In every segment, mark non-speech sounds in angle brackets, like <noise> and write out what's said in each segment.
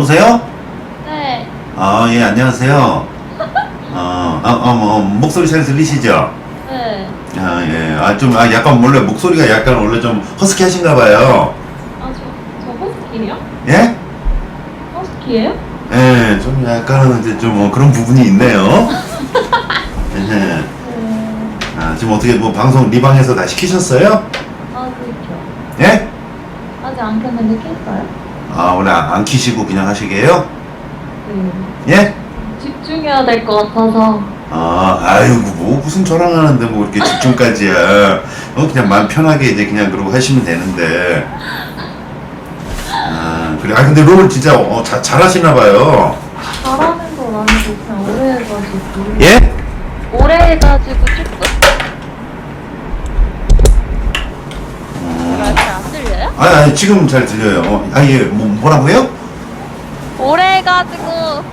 여보세요? 네. 아, 예, 안녕하세요. <laughs> 어, 아, 어, 뭐, 목소리 잘 들리시죠? 네. 아, 예. 아, 좀, 아, 약간 원래 목소리가 약간 원래 좀 허스키 하신가 봐요. 아, 저, 저 허스키요? 예? 허스키예요? 예, 좀 약간은 이제 좀 어, 그런 부분이 있네요. <laughs> 예. 네. 아, 지금 어떻게 뭐 방송 리방에서 다 시키셨어요? 아, 그렇죠. 예? 아직 안 켰는데 켰어요? 아, 원래 안, 안 키시고 그냥 하시게요? 네. 예? 집중해야 될 것 같아서. 아, 아이고, 뭐, 무슨 저랑 하는데 뭐 이렇게 집중까지야. 어, 그냥 마음 편하게 이제 그냥 그러고 하시면 되는데. 아, 그래. 아, 근데 롤 진짜, 어, 자, 잘하시나 봐요. 잘하는 건 아니고 그냥 오래 해가지고. 예? 오래 해가지고 조금. 뭐랄까, 안 들려요? 아니, 아니, 지금 잘 들려요. 어, 아, 예, 뭐, 뭐라고요? 오래 해가지고.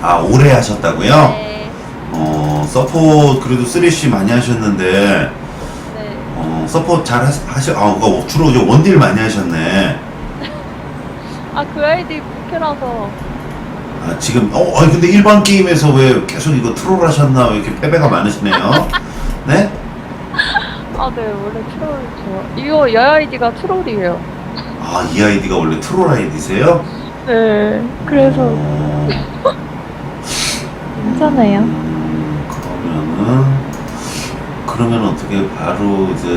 아, 오래 하셨다고요? 네. 어, 서포트 그래도 3C 많이 하셨는데, 네. 어, 서포트 잘 하시, 하셔, 아, 그거 주로 이제 원딜 많이 하셨네. <laughs> 아, 그 아이디 부캐라서. 아, 지금, 어, 아니, 근데 일반 게임에서 왜 계속 이거 트롤 하셨나? 왜 이렇게 패배가 많으시네요? <laughs> 네? 아, 네. 원래 트롤이죠. 이거 여 아이디가 트롤이에요. 아, 이 아이디가 원래 트롤 아이디세요? 네. 그래서 어, 괜찮아요. 음, 그러면은, 그러면 어떻게 바로 이제,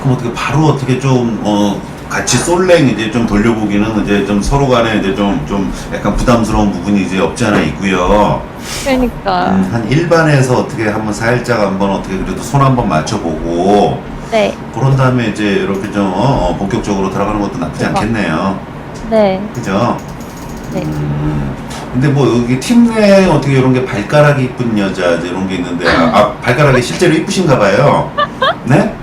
그럼 어떻게 바로 어떻게 좀, 어, 같이 솔랭 이제 좀 돌려보기는 이제 좀 서로 간에 이제 좀, 좀 약간 부담스러운 부분이 이제 없지 않아 있고요. 그러니까. 음, 한 일반에서 어떻게 한번 살짝 한번 어떻게 그래도 손 한번 맞춰보고, 네. 그런 다음에 이제 이렇게 좀, 어, 어, 본격적으로 들어가는 것도 나쁘지 대박. 않겠네요. 네. 그죠? 네. 음, 근데 뭐 여기 팀 내에 어떻게 이런 게 발가락이 이쁜 여자 이제 이런 게 있는데 아, 아, 발가락이 실제로 이쁘신가 봐요. 네?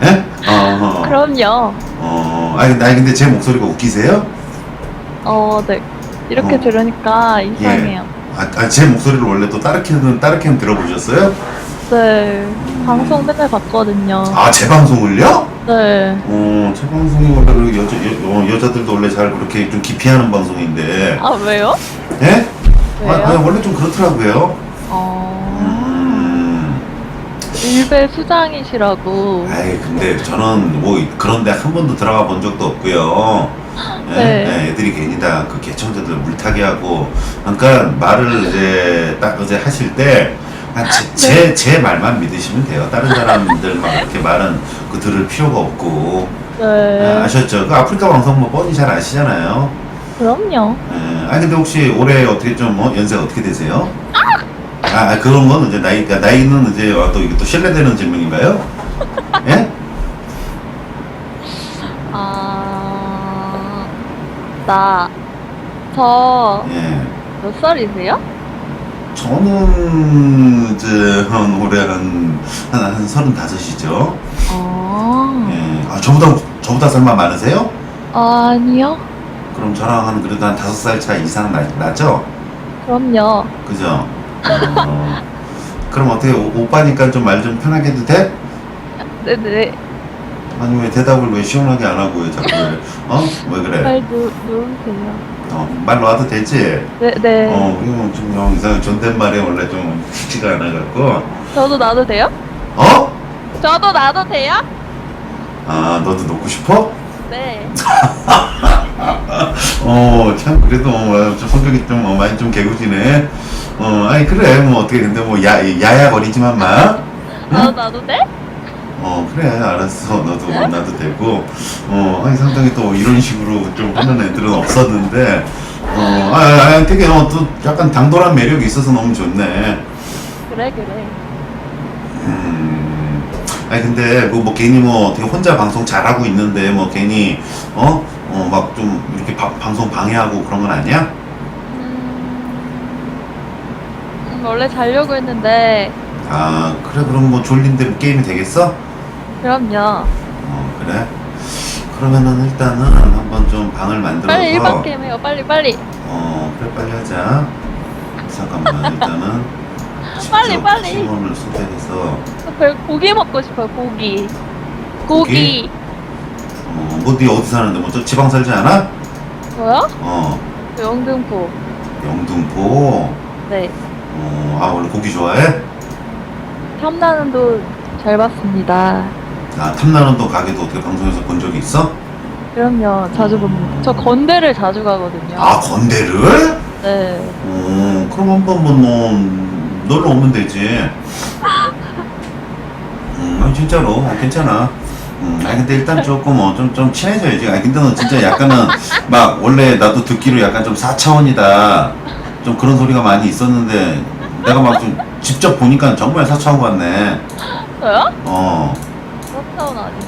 네? 어, 어, 그럼요. 어, 아니 아니 근데 제 목소리가 웃기세요? 어, 네. 이렇게 어. 들으니까 이상해요. 아, 아, 제 목소리를 원래 또 다르게는 다르게는 들어보셨어요? 네. 방송 맨날 봤거든요. 아, 제 방송을요? 네. 어, 제 방송이 원래 그 여자 여, 어, 여자들도 원래 잘 그렇게 좀 기피하는 방송인데, 아, 왜요? 예? 아, 왜요? 아, 원래 좀 그렇더라고요. 어. 음. 일베 수장이시라고. 아이 근데 저는 뭐 그런데 한 번도 들어가 본 적도 없고요. 예? 네. 예, 애들이 괜히 다 그 개청자들 물타기 하고 그러니까 말을 이제 딱 이제 하실 때제제 네. 말만 믿으시면 돼요. 다른 사람들 막 이렇게 말은 그 들을 필요가 없고 예, 네. 아셨죠? 그 아프리카 방송 뭐 뻔히 잘 아시잖아요. 그럼요. 예, 아니 근데 혹시 올해 어떻게 좀 뭐 연세가 어떻게 되세요? 아, 아, 그런 건 이제 나이 가 나이는 이제 어, 또 이게 또 신뢰되는 질문인가요? <laughs> 예? 아. 나. 저. 예. 몇 살이세요? 저는 이제 한 올해 한 한한 서른다섯이죠. 아. 예. 아 저보다 저보다 설마 많으세요? 아니요. 그럼 저랑 한 그래도 한 다섯 살차 이상 나, 나죠? 그럼요. 그죠? 어, 그럼 어떻게 오, 오빠니까 좀 말 좀 편하게 해도 돼? 네네. 아니 왜 대답을 왜 시원하게 안 하고 왜 자꾸 왜, 어? 왜 그래? 말 누, 누르세요. 어, 말 놔도 되지? 네네. 어, 이거 좀형 이상 존댓말에 원래 좀 쉽지가 않아갖고 저도 놔도 돼요? 어? 저도 놔도 돼요? 아 너도 놓고 싶어? 네. <laughs> 어, 참, 그래도, 어, 좀 성격이 좀, 어, 많이 좀 개구지네. 어, 아니, 그래, 뭐, 어떻게, 근데 뭐, 야, 야야거리지만 마. 나도 놔도 돼? 어, 그래, 알았어. 너도 만나도 되고. 어, 아니, 상당히 또 이런 식으로 좀 하는 애들은 없었는데, 어, 아, 아, 아, 되게, 어, 또 약간 당돌한 매력이 있어서 너무 좋네. 그래 그래. 음. 아니 근데 뭐, 뭐 괜히 뭐 어떻게 혼자 방송 잘하고 있는데 뭐 괜히 어? 어 막 좀 이렇게 바- 방송 방해하고 그런 건 아니야? 음, 원래 자려고 했는데 아 그래 그럼 뭐 졸린데 뭐 게임이 되겠어? 그럼요. 어 그래? 그러면은 일단은 한번 좀 방을 만들어서 빨리 일반 게임 해요. 빨리 빨리. 어 그래 빨리 하자 잠깐만 일단은 <laughs> 빨리, 직접 빨리. 팀원을 선택해서 저 고기 먹고 싶어요. 고기. 고기. 어, 뭐네 어디 사는데 뭐 저 지방 살지 않아? 저요? 어 영등포. 영등포 네. 어, 아 원래 고기 좋아해? 탐나는도 잘 봤습니다. 아 탐나는도 가게도 어떻게 방송에서 본 적이 있어? 그럼요. 자주 봅니다. 저 건대를 자주 가거든요. 아 건대를? 네. 어 그럼 한번 뭐 놀러 오면 되지 음 아니, 진짜로 괜찮아 음, 아니 근데 일단 조금 어, 좀, 좀 친해져야지 아니 근데 너 진짜 약간은 막 원래 나도 듣기로 약간 좀 4차원이다 좀 그런 소리가 많이 있었는데 내가 막 좀 직접 보니까 정말 4차원 같네 저요? 어 그렇다운 아닌데.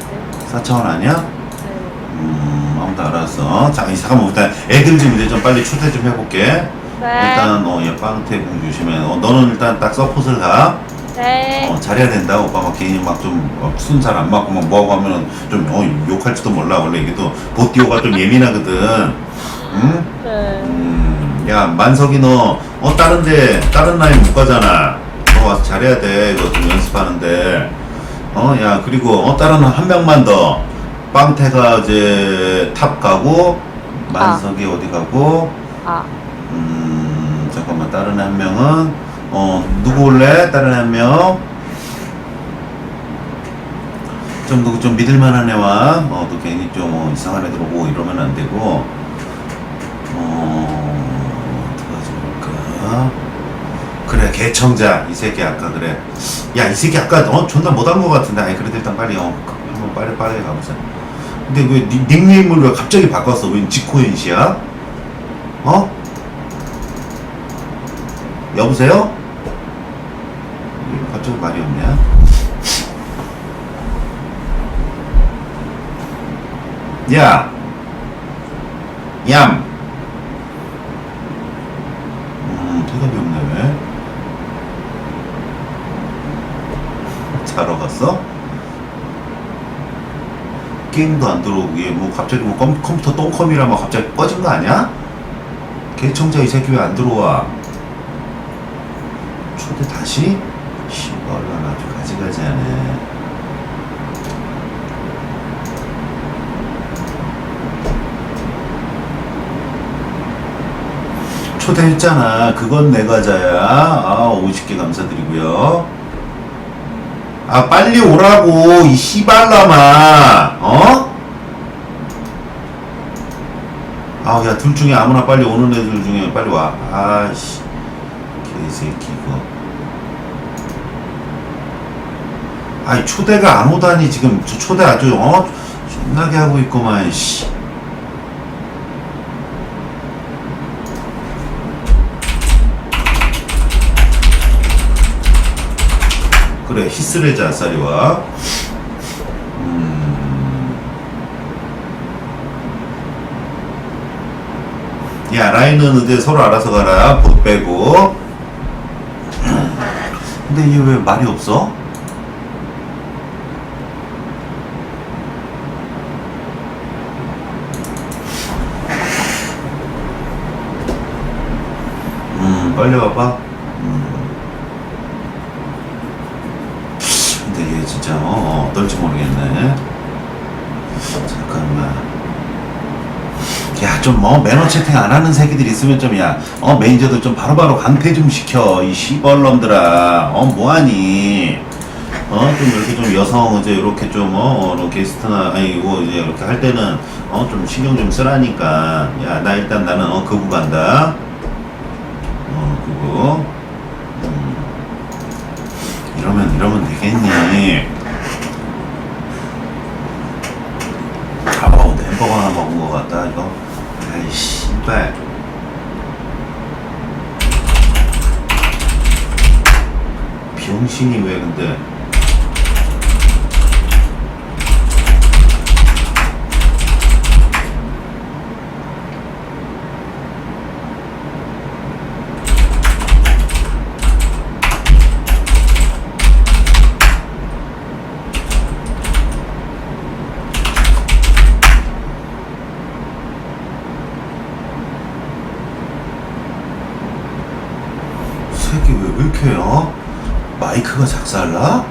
4차원 아니야? 네. 음 아무튼 알았어 자 이 잠깐만 일단 애들 좀 이제 좀 빨리 초대 좀 해볼게 네. 일단 어얘 빵태공 조심해 어, 너는 일단 딱 서폿을 가 네. 어, 잘해야 된다 오빠 막 괜히 막좀순 잘안 맞고 막 뭐하고 하면은 좀 어, 욕할지도 몰라 원래 이게 또 보띠오가 좀 예민하거든 응? 네. 음, 야 만석이 너 어 다른데 다른 라인 못 가잖아. 너 와서 잘해야 돼. 이거 좀 연습하는데. 어 야 그리고 어 다른 한 명만 더. 빵태가 이제 탑 가고 만석이 어디 가고. 아. 음 잠깐만. 다른 한 명은 어 누구 올래? 다른 한명 좀 누구 좀 믿을만한 애와 어 또 괜히 좀 어, 이상한 애들 오고 이러면 안 되고. 어 그래 개청자 이 새끼 아까 그래. 야 이 새끼 아까 어 존나 못한 거 같은데. 아니 그래도 일단 빨리 어 한번 빨리 빨리 가보자. 근데 왜 닉- 닉네임을 왜 갑자기 바꿨어? 웬 지코엔시야? 어? 여보세요? 왜 갑자기 말이 없냐? 야! 얌. 음, 대답이 없네, 왜? 자러 갔어? 게임도 안 들어오고, 얘뭐 갑자기 뭐 컴, 컴퓨터 똥컴이라 막 갑자기 꺼진 거 아니야? 개청자 이 새끼 왜 안 들어와? 초대 다시? 씨발라 아주 가지가지 하네. 초대했잖아. 그건 내 과자야. 아, 50개 감사드리고요. 아, 빨리 오라고, 이 씨발라마. 어? 아, 야, 둘 중에 아무나 빨리 오는 애들 중에 빨리 와. 아씨. 개새끼, 이거. 아이, 초대가 안 오다니, 지금. 저 초대 아주, 어? 존나게 하고 있구만, 씨. 그래 히스레즈 아싸리와 음. 야 라인은 의대 서로 알아서 가라 봇 빼고 <clears throat> 근데 얘 왜 말이 없어? 음 빨리 와봐 음. 근데 얘 진짜 어, 어, 어떨지 모르겠네. 잠깐만. 야, 좀 뭐 매너 채팅 안 하는 새끼들 있으면 좀 야, 어 매니저들 좀 바로바로 강퇴 좀 시켜 이 시벌놈들아, 어 뭐하니? 어 좀 이렇게 좀 여성 이제 이렇게 좀어 어, 어, 게스트나 아니고 이제 이렇게 할 때는 어 좀 신경 좀 쓰라니까. 야, 나 일단 나는 어 그부 간다. 어 그부. 음. 이러면 이러면 되겠니? 아우 햄버거 하나 먹은 것 같다 이거. 아이 씨발. 병신이 왜 근데? 막혀요. 마이크가 작살나?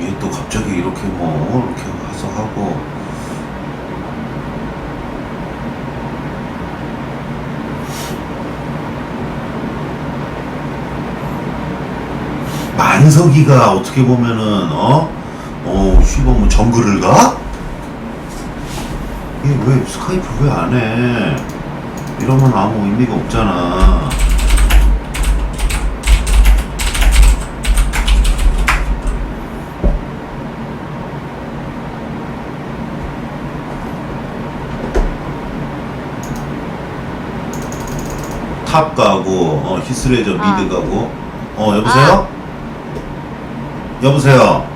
얘 또 갑자기 이렇게 뭐 이렇게 와서 하고 만석이가 어떻게 보면은 어? 어, 씨발 뭐 정글을 가? 이게 왜 스카이프 왜 안 해? 이러면 아무 의미가 없잖아. 탑 가고 어, 히스레저 아. 미드 가고 어 여보세요? 여보세요?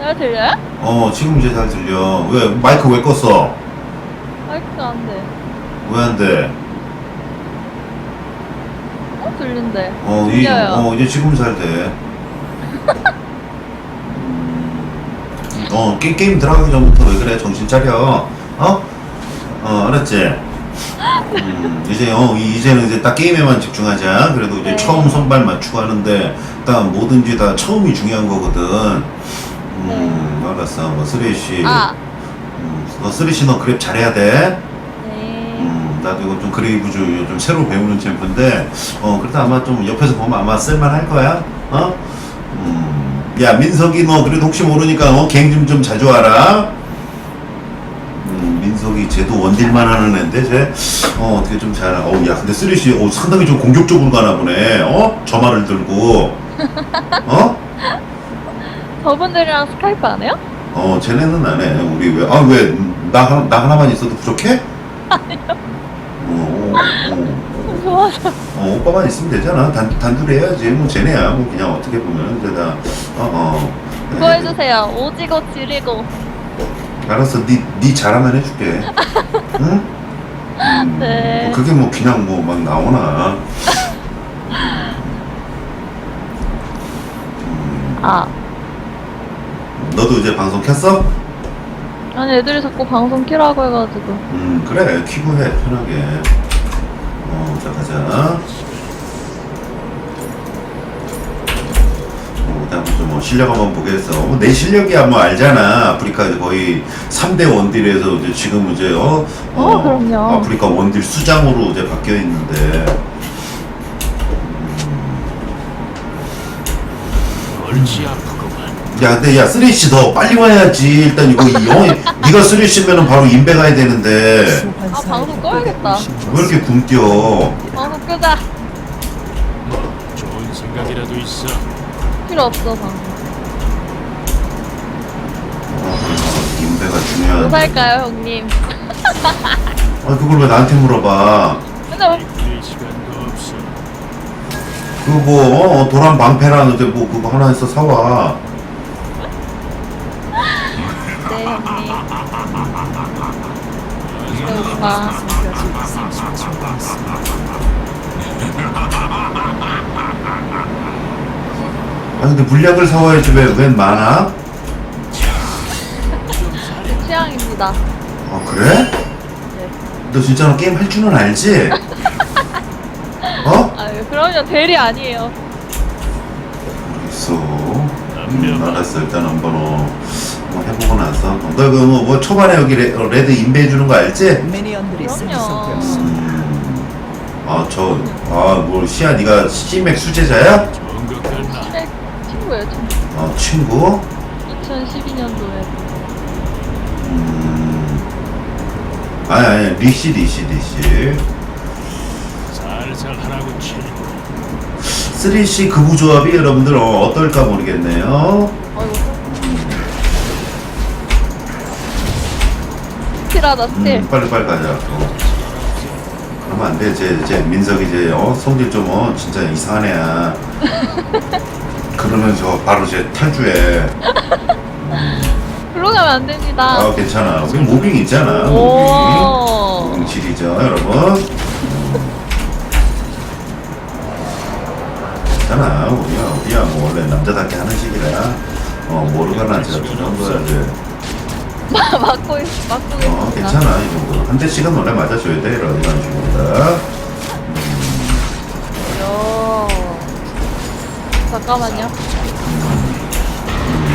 잘 들려요? 어 지금 이제 잘 들려 왜 마이크 왜 껐어? 안 돼. 왜 안 돼? 어? 들린대. 어, 이, 들려요. 어 이제 지금 잘 돼. <laughs> 어 게, 게임 들어가기 전부터 왜 그래 정신 차려 어? 어 알았지? 음, 이제 어 이- 이제는 이제 딱 게임에만 집중하자 그래도 이제 네. 처음 선발 맞추고 하는데 딱 뭐든지 다 처음이 중요한 거거든 음 알았어 뭐 쓰레쉬 네. 아, 음, 너 쓰레쉬 너 그랩 잘해야 돼 네. 음, 나도 이거 좀 그레이브즈 요즘 새로 배우는 챔프인데, 어, 그래도 아마 좀 옆에서 보면 아마 쓸만할 거야, 어? 음, 야, 민석이 너 그래도 혹시 모르니까, 어, 갱 좀 좀 자주 와라. 음, 민석이 쟤도 원딜만 하는 애인데, 쟤, 어, 어떻게 좀 잘, 어우, 야, 근데 쓰리시, 어, 상당히 좀 공격적으로 가나 보네, 어? 저 말을 들고, 어? 저분들이랑 스카이프 안 해요? 어, 쟤네는 안 해. 우리 왜, 아, 왜, 나, 하나- 나 하나만 있어도 부족해? <laughs> 아니요. 어, 어, 어. 좋아서. 어, 오빠만 있으면 되잖아. 단, 단둘이 해야지. 뭐, 쟤네야. 뭐, 그냥 어떻게 보면, 이제 다, 어, 어. 그거 해주세요. 오지고 지리고. 알았어. 니, 니 잘하면 해줄게. <laughs> 응? 음, 네. 뭐 그게 뭐, 그냥 뭐, 막 나오나. 아. 너도 이제 방송 켰어? 아니, 애들이 자꾸 방송 키라고 해가지고. 음, 그래. 키고 해. 편하게. 어, 자, 가자. 어, 다음 좀뭐 실력 한번 보겠어. 뭐내 실력이야 뭐 알잖아. 아프리카 거의 3대 원딜에서 이제 지금 이제 어, 어, 그럼요. 아프리카 원딜 수장으로 이제 바뀌어 있는데. 얼지 아프구만. 야, 근데 야 쓰리씨 너 빨리 와야지. 일단 이거 이 영, <laughs> 네가 쓰리씨면은 바로 인베 가야 되는데 아, 방송 꺼야겠다. 왜 이렇게 굶겨? 방송 끄자. 뭐 좋은 생각이라도 있어. 필요 없어, 방송. 인베가 중요한. 뭐 살까요, 형님? 아 그걸 왜 나한테 물어봐? 근데 뭐, 이 시간도 없어. 그거 뭐 어, 도란 방패라는데 뭐 그거 하나 해서 사와. 네, 오빠. 아 근데 물약을 사와야지 왜웬 많아? 제 취향입니다. 아 그래? 네. 너 진짜로 게임 할 줄은 알지? 어? 아유, 그럼요. 대리 아니에요. 있어. 음, 알았어 일단 한번 어, 뭐 해보고 나서. 어, 너 그거 뭐, 뭐 초반에 여기 레, 어, 레드 인베해 주는 거 알지? 미니언들이 그럼요. 생성되었습니다. 음. 아 저, 아뭐 시아 네가 시맥 수제자야? 같나? 시댁 친구예요, 친구. 어 친구? 2012년도에. 음. 아니 아니 리시 리시 리시. 살살 하라고 친구. 3C 그부 조합이 여러분들 어, 어떨까 모르겠네요. 아이고. 스틸하다, 스틸. 음, 빨리 빨리 가자. 어. 그러면 안 돼. 이제 이제 민석이 이제 어 성질 좀 어 진짜 이상한 애야. 그러면서 바로 이제 탈주해. <laughs> 글로 가면 안 됩니다. 아 괜찮아. 우리 모빙 있잖아. 모빙. 오. 모빙 질이죠, 여러분. 괜찮아. 우리야 우리야 뭐 원래 남자답게 하는 식이라. 어 모르가나 제가 그 정도야 돼. 막고, 있, 막고 있습니다. 어, 괜찮아, 이 정도. 한 대씩은 원래 맞아줘야 돼, 이런, 이런 식으로. 요. 잠깐만요.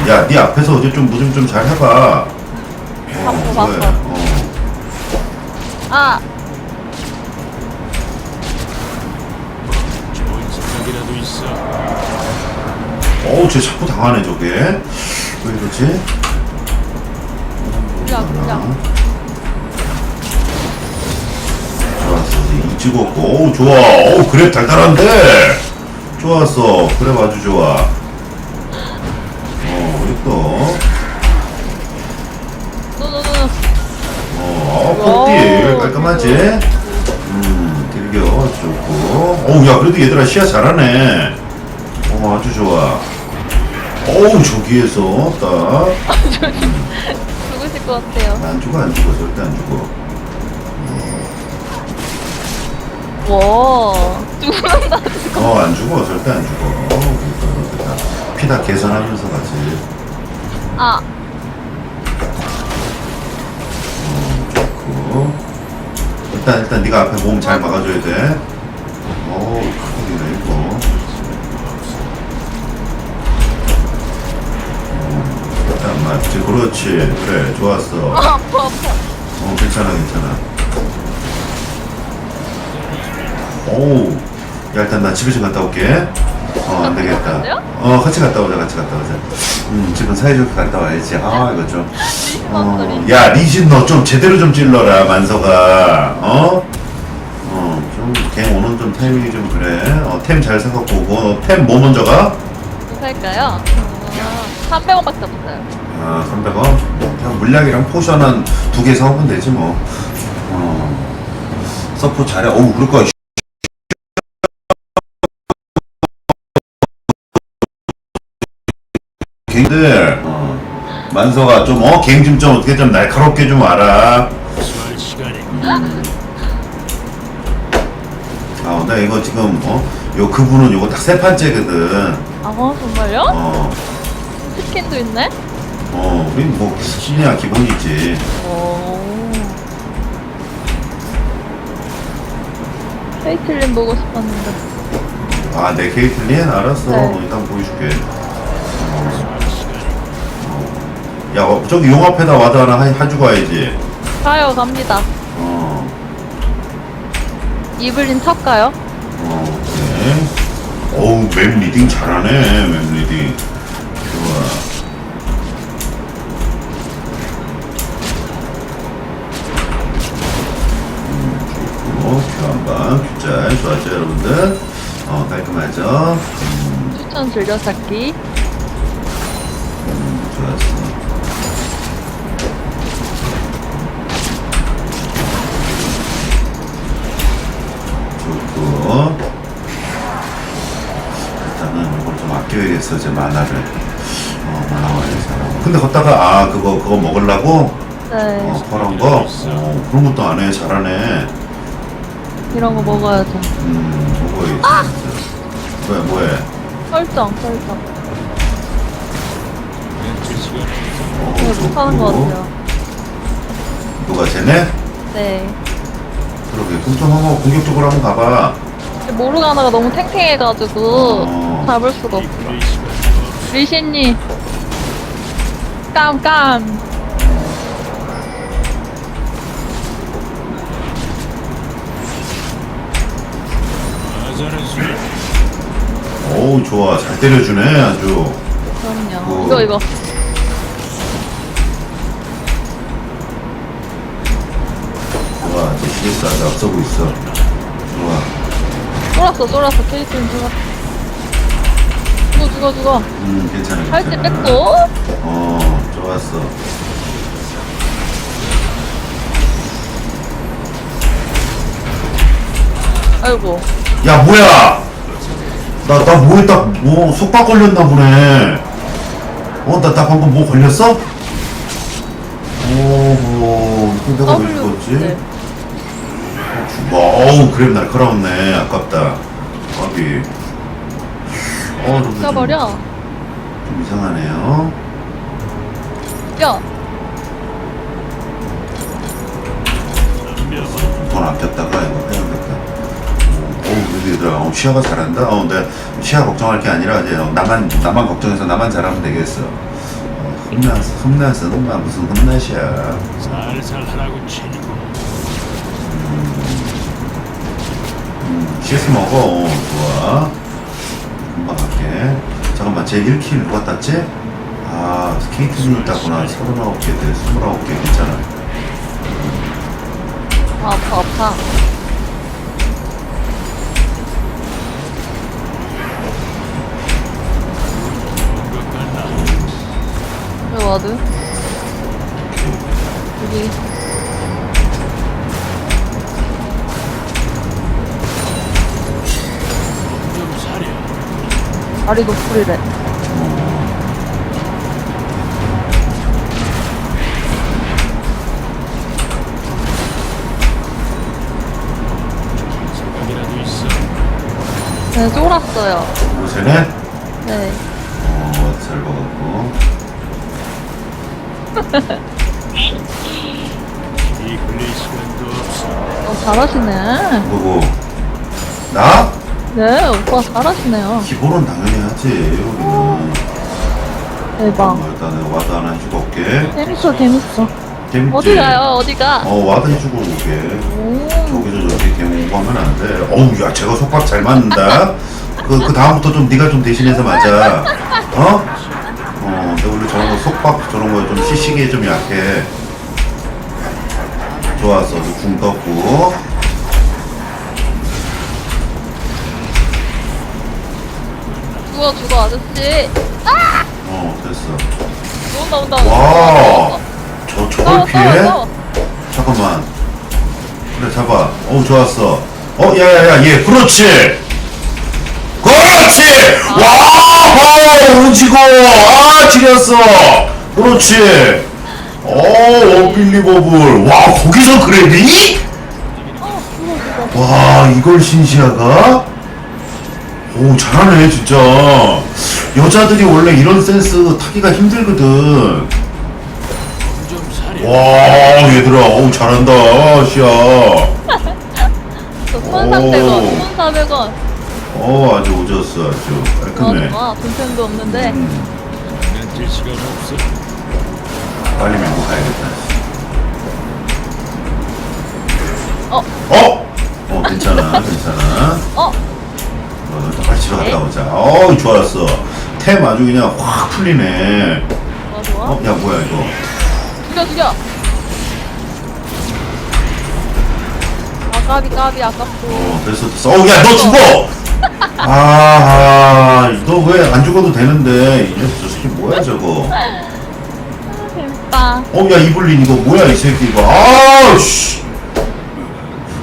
야, 네 앞에서 어제 좀, 뭐 좀, 좀 잘 해봐. 봤어, 봤어. 그래, 어. 아, 좋은 생각이라도 있어. 어우 쟤 자꾸 당하네 저게 왜 이러지? 물량, 물량. 좋았어. 이 찍었고. 어우 좋아. 어우 그래 달달한데. 좋았어. 그래 아주 좋아. 어 이거. 노노노. 어 와우. 폴띠. 깔끔하지? 음 들겨. 좋고. 어우 야 그래도 얘들아 시야 잘하네. 어 아주 좋아. 어우 저기에서 딱. <laughs> 죽으실 것 같아요. 안 죽어 안 죽어 절대 안 죽어. 와. 죽는다. 어. 안 죽어 절대 안 죽어. 어, 그러니까 그렇게 다피다 계산하면서 가지. 아, 좋고. 일단 일단 네가 앞에 몸 잘 막아줘야 돼. 어우 크기네 이거 맞지 그렇지. 그래 좋았어. 아, 아파, 아파. 어 괜찮아 괜찮아. 오우. 야 일단 나 집에 좀 갔다 올게. 어 안되겠다. 갔어요? 어 같이 갔다 오자 같이 갔다 오자. 음 집은 사이좋게 갔다 와야지. 아 이거 좀 <laughs> 어, 야 리신 너 좀 제대로 좀 찔러라 만서가. 어? 어좀걔 오는 좀 타이밍이 좀 그래. 어템 잘 생각 보고. 템 뭐 먼저 가? 뭐 살까요? 아, 300원밖에 없어요. 아 300원? 그냥 물약이랑 포션 한 두 개 사오면 되지 뭐 어. 서포 잘해 어우 그럴 거야 걔들 어. 만서가 좀 어 게임 좀, 좀 어떻게 좀 날카롭게 좀 와라 시간이 아 근데 이거 지금 어 요 그분은 요거 딱 세 판째거든 아, 정말요? 어 스킨도 있네? 어, 우린 뭐 신이야 기본이지 오. 케이틀린 보고 싶었는데. 아 내 케이틀린 알았어 네. 일단 보여줄게 시간이 야 어, 저기 용 앞에다 와드 하나 하- 해주고 와야지 가요, 갑니다. 어, 이블린 쳤까요? 어 오케이 어우 맵 리딩 잘하네 맵 리딩 좋아 3 즐겨찾기. 좋고 일단은 이걸 좀 아껴야겠어 이제 만화를 어 만화 와야지 근데 걷다가 아 그거 그거 먹으려고? 네 어 파란 거? 어, 그런 것도 안 해. 잘하네. 이런 거 먹어야 돼 음 먹어야지 아! 뭐야 뭐해? 설정, 설정. 어, 이거 못하는 것. 같아요. 누가 쟤네 네. 그러게 그럼 좀 한번 공격적으로 한번 가봐 모르가나가 너무 탱탱해가지고 어. 잡을 수가 없어. 리신님. 깜깜. 맞아는 수리 어우 좋아 잘 때려주네 아주 그럼요. 어. 이거, 이거. 좋아 제 CS 아주 앞서고 있어 좋아 쫄았어, 쫄았어. 케이스는 쫄았어. 죽어, 죽어, 죽어. 음 괜찮아 괜찮아 뺐고. 어 좋았어 아이고. 야 뭐야 나 나 뭐에 딱뭐 속박 걸렸나 보네 어 나 나 방금 뭐 걸렸어? 오호 근데 내가 왜 W. 죽었지? 네. 죽어 어우 그래 날카로웠네 아깝다 밥이 어좀 죽여버려. 좀 이상하네요 야. 돈 아꼈다가 얘들아, 어, 시아가 잘한다? 어, 근데 시아 걱정할 게 아니라, 이제 나만, 나만 걱정해서 나만 잘하면 되겠어. 어, 흠나서, 흠나서, 흠나, 무슨 흠나시야. 살살 하라고 치니 음, CS 먹어. 어, 좋아. 금방 갈게. 잠깐만 제 1킬 누가 땄지? 아 스케이트님이 땄구나 39개 대 29개 괜찮아 아, 아파, 아파. 와드? 여기. 다리 높으리래. 생각이라도 있어. 네, 쫄았어요. 요새네? 네. 어잘 먹었고 이 걸릴 시간도 없어. 어, 잘하시네. 누구? 나? 네, 오빠 잘하시네요. 기본은 당연히 하지 대박. 어, 일단 와드 하나 해주고 올게 재밌어, 재밌어. 재밌지? 어디 가요, 어디 가? 어 와드 해주고 올게 오. 저기서 저기 개몽 하면 안 돼 어우 야 제가 속박 잘 맞는다 그, 그 다음부터 좀 네가 좀 대신해서 맞아 어? 어 거 속박 저런 거에 좀 시식에 좀 약해 좋았어 궁 떴고 죽어, 죽어, 아저씨. 어 됐어 온다, 온다. 와, 온다. 저 싸워, 저걸 싸워, 피해? 싸워. 잠깐만. 그래 잡아. 어 좋았어. 어 야 야 야 얘 그렇지. 그렇지. 와 오지고 아 지렸어. 그렇지. 어 원빌리버블. 와 거기서 죽어. 와 이걸 신시아가? 오 잘하네 진짜. 여자들이 원래 이런 센스 타기가 힘들거든. 와 얘들아 어우 잘한다 오. 1,300원, 1,400원. 어 아주 오졌어 아주 깔끔해 좋아, 돈템도 없는데. 음, 장난칠 시간 없어. 빨리 밀고 가야겠다 어, 어? 어 괜찮아 <laughs> 괜찮아 어, 어, 또 빨리 집에 갔다 오자 어우 좋았어 템 아주 그냥 확 풀리네 좋아, 좋아. 어? 야 뭐야 이거 죽여, 죽여. 아, 까비, 까비, 아깝고. 어 됐어 어우 야너 죽어 아 너 왜 안 죽어도 되는데 이 녀석 저 새끼 뭐야 저거 재밌다. 어, 야, 이블린 이거 뭐야, 이 새끼 이거. 아우씨.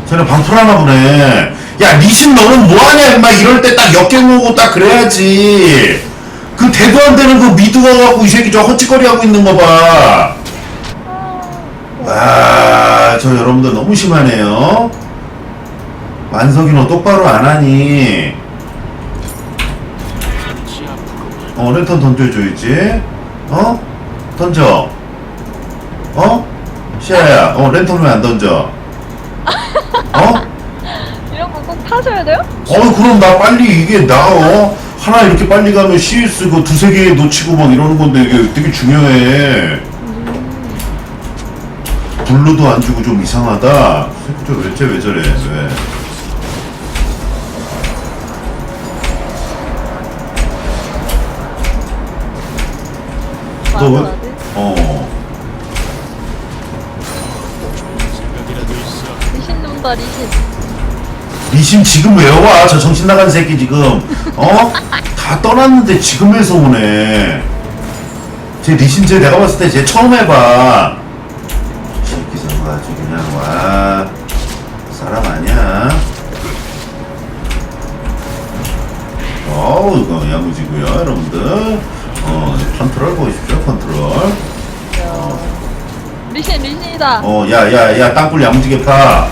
쟤네 방풀하나 보네. 야, 니신 너는 뭐하냐, 임마. 이럴 때 딱 역경오고 딱 그래야지. 그 대도 안 되는 그 미드가 갖고 이 새끼 저 헛짓거리 하고 있는 거 봐. 와, 저 여러분들 너무 심하네요. 만석이 너 똑바로 안 하니. 어, 랜턴 던져줘야지. 어? 던져. 어? 시아야, 어, 랜턴 왜 안 던져? 어? 이런 거 꼭 타셔야 돼요? 어, 그럼 나 빨리 이게 나, 어? 하나 이렇게 빨리 가면 CS 그 두세 개 놓치고 막 이러는 건데 이게 되게 중요해. 블루도 안 주고 좀 이상하다. 새끼 저 왜, 쟤왜 저래, 왜? 맞아. 어. 생각이라도 있어. 리신 리신. 리신 지금 왜 와? 저 정신 나간 새끼 지금 어? <laughs> 다 떠났는데 지금에서 오네. 제 리신 쟤 내가 봤을 때 쟤 처음 해봐. 이 새끼 저거 아주 그냥 와 사람 아니야. 어우 이거 야무지고요 여러분들. 어 컨트롤 보십시오 컨트롤. 리신, 리신이다. 어 야 야 야 땅굴 야무지게 파.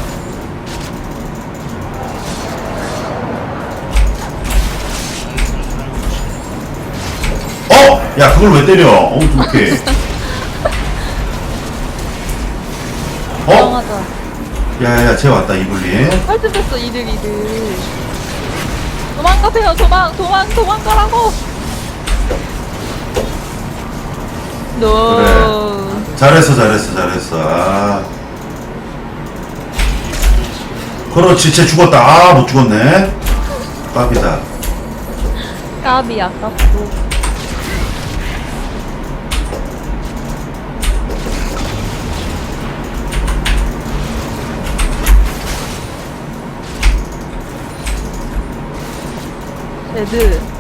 어? 야 그걸 왜 때려? 어 좋게. <laughs> 어? 인정하자. 야야야 쟤 왔다 이블린. 팔뚝 뺐어, 이득, 이득. 도망가세요, 도망, 도망, 도망가라고! 노. 잘했어 잘했어 잘했어. 아. 그렇지 쟤 죽었다. 아 못 죽었네. 깝이다. 까비 아깝고. 제드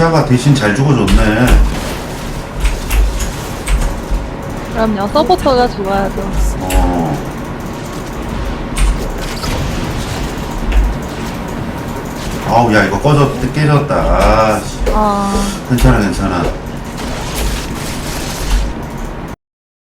시아가 대신 잘 죽어줬네. 그럼요 서포터가 좋아야죠. 어. 아우 야 이거 꺼졌 깨졌다. 아 씨. 아. 괜찮아 괜찮아